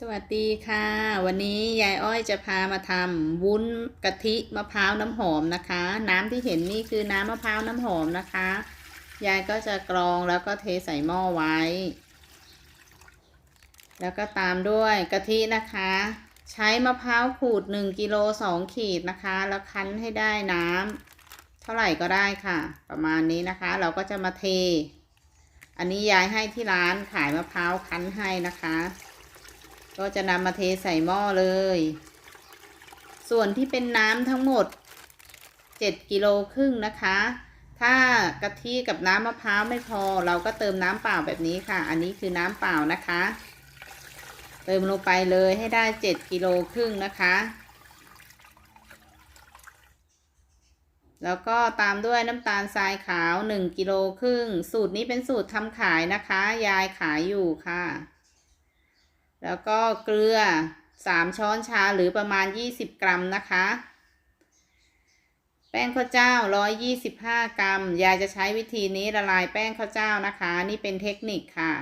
สวัสดีค่ะ วันนี้ยายอ้อยจะพามาทำวุ้นกะทิมะพร้าวน้ำหอมนะคะ น้ำที่เห็นนี่คือน้ำมะพร้าวน้ำหอมนะคะ ยายก็จะกรองแล้วก็เทใส่หม้อไว้ แล้วก็ตามด้วยกะทินะคะ ใช้มะพร้าวขูด1กิโล2ขีดนะคะ แล้วคั้นให้ได้น้ำเท่าไหร่ก็ได้ค่ะ ประมาณนี้นะคะ เราก็จะมาเท อันนี้ยายให้ที่ร้านขายมะพร้าวคั้นให้นะคะ ก็จะนำมาเทใส่หม้อเลย ส่วนที่เป็นน้ำทั้งหมด 7กิโลครึ่งนะคะ ถ้ากะทิกับน้ำมะพร้าวไม่พอ เราก็เติมน้ำเปล่าแบบนี้ค่ะ อันนี้คือน้ำเปล่านะคะ เติมลงไปเลยให้ได้ 7กิโลครึ่งนะคะ แล้วก็ตามด้วยน้ำตาลทรายขาว 1กิโลครึ่ง สูตรนี้เป็นสูตรทำขายนะคะ ยายขายอยู่ค่ะ แล้วก็เกลือ 3 ช้อนชาหรือประมาณ 20 กรัมนะคะ แป้งข้าวเจ้า 125 กรัม ยายจะใช้วิธีนี้ละลายแป้งข้าวเจ้านะคะ นี่เป็นเทคนิคค่ะ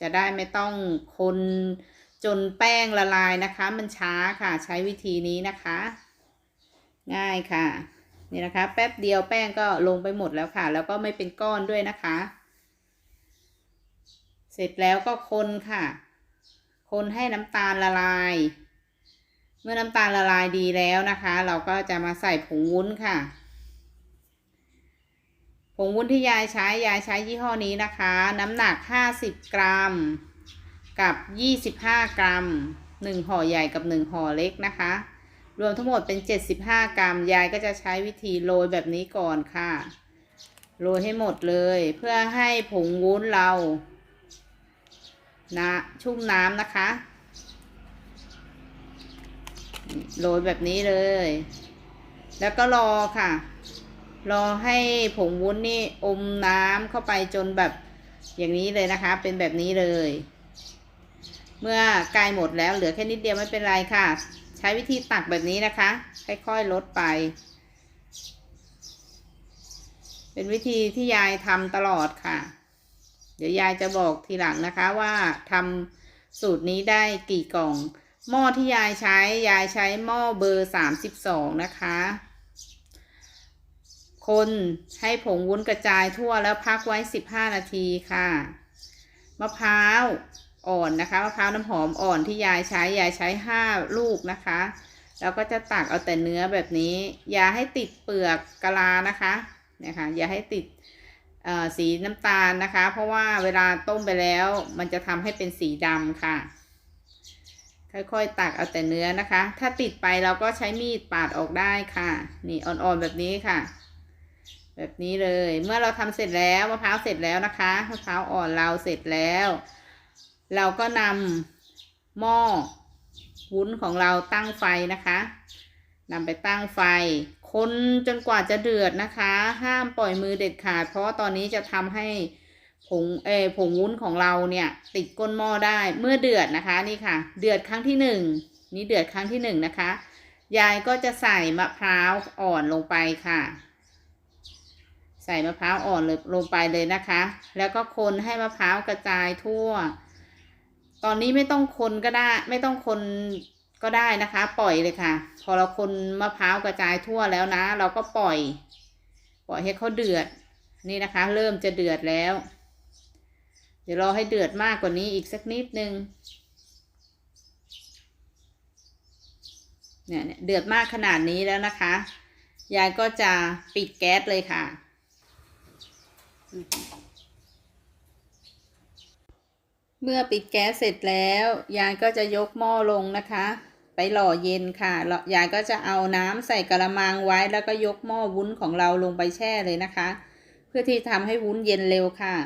จะได้ไม่ต้องคนจนแป้งละลายนะคะ มันช้าค่ะใช้วิธีนี้นะคะ ง่ายค่ะ นี่นะคะ แป๊บเดียวแป้งก็ลงไปหมดแล้วค่ะ แล้วก็ไม่เป็นก้อนด้วยนะคะ เสร็จแล้วก็คนค่ะ คนให้น้ำตาลละลาย เมื่อน้ำตาลละลายดีแล้วนะคะ เราก็จะมาใส่ผงวุ้นค่ะ ผงวุ้นที่ยายใช้ยายใช้ยี่ห้อนี้นะคะ น้ำหนัก 50 กรัม กับ 25 กรัม1ห่อใหญ่กับ1ห่อเล็กนะคะ รวมทั้งหมดเป็น 75 กรัม ยายก็จะใช้วิธีโรยแบบนี้ก่อนค่ะ โรยให้หมดเลย เพื่อให้ผงวุ้นเรา นะชุ่มน้ำนะคะโรยแบบนี้เลย แล้วก็รอค่ะ รอให้ผงวุ้นนี่อมน้ำเข้าไปจนแบบอย่างนี้เลยนะคะ เป็นแบบนี้เลย เมื่อกล้หมดแล้วเหลือแค่นิดเดียวไม่เป็นไรค่ะ ใช้วิธีตักแบบนี้นะคะ ค่อยๆลดไป เป็นวิธีที่ยายทำตลอดค่ะ เดี๋ยวยายจะบอกทีหลังนะคะว่าทำสูตรนี้ได้กี่กล่อง หม้อที่ยายใช้ยายใช้หม้อเบอร์สามสิบสองนะคะ คนให้ผงวุ้นกระจายทั่วแล้วพักไว้สิบห้านาทีค่ะ มะพร้าวอ่อนนะคะมะพร้าวน้ำหอมอ่อนที่ยายใช้ยายใช้ห้าลูกนะคะแล้วก็จะตักเอาแต่เนื้อแบบนี้ อย่าให้ติดเปลือกกะลานะคะนี่ยค่ะอย่าให้ติด สีน้ำตาลนะคะ เพราะว่าเวลาต้มไปแล้วมันจะทำให้เป็นสีดำค่ะ ค่อยๆตักเอาแต่เนื้อนะคะ ถ้าติดไปเราก็ใช้มีดปาดออกได้ค่ะ นี่อ่อนๆแบบนี้ค่ะ แบบนี้เลยเมื่อเราทำเสร็จแล้วมะพร้าวเสร็จแล้วนะคะมะพร้าวอ่อนเราเสร็จแล้ว เราก็นำหม้อวุ้นของเราตั้งไฟนะคะนำไปตั้งไฟ คนจนกว่าจะเดือดนะคะ ห้ามปล่อยมือเด็ดขาด เพราะตอนนี้จะทำให้ผงเออผงวุ้นของเราเนี่ย ติดก้นหม้อได้เมื่อเดือดนะคะนี่ค่ะ เดือดครั้งที่หนึ่งนี่เดือดครั้งที่หนึ่งนะคะ ยายก็จะใส่มะพร้าวอ่อนลงไปค่ะ ใส่มะพร้าวอ่อนเลยลงไปเลยนะคะ แล้วก็คนให้มะพร้าวกระจายทั่ว ตอนนี้ไม่ต้องคนก็ได้ ไม่ต้องคน ก็ได้นะคะ ปล่อยเลยค่ะ พอเราคนมะพร้าวกระจายทั่วแล้วนะ เราก็ปล่อย ปล่อยให้เขาเดือดนี่นะคะ เริ่มจะเดือดแล้ว เดี๋ยวรอให้เดือดมากกว่านี้อีกสักนิดนึงเนี่ยเดือดมากขนาดนี้แล้วนะคะ ยายก็จะปิดแก๊สเลยค่ะ เมื่อปิดแก๊สเสร็จแล้ว ยายก็จะยกหม้อลงนะคะ ไปหล่อเย็นค่ะยายก็จะเอาน้ำใส่กระมังไว้แล้วก็ยกหม้อวุ้นของเราลงไปแช่เลยนะคะ เพื่อที่ทำให้วุ้นเย็นเร็วค่ะ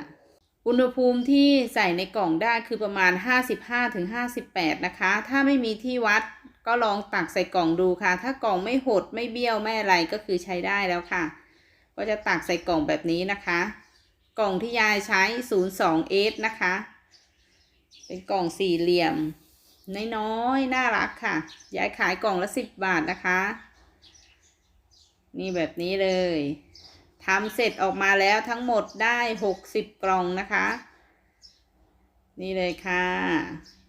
อุณหภูมิที่ใส่ในกล่องได้คือประมาณ 55-58 นะคะ ถ้าไม่มีที่วัดก็ลองตักใส่กล่องดูค่ะ ถ้ากล่องไม่หดไม่เบี้ยวไม่อะไรก็คือใช้ได้แล้วค่ะ ก็จะตักใส่กล่องแบบนี้นะคะ กล่องที่ยายใช้ 02S นะคะ เป็นกล่องสี่เหลี่ยม น้อยๆน่ารักค่ะ ยายขายกล่องละสิบบาทนะคะ นี่แบบนี้เลยทำเสร็จออกมาแล้วทั้งหมดได้หกสิบกล่องนะคะ นี่เลยค่ะ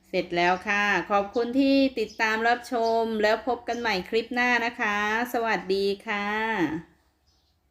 เสร็จแล้วค่ะ ขอบคุณที่ติดตามรับชมแล้วพบกันใหม่คลิปหน้านะคะ สวัสดีค่ะ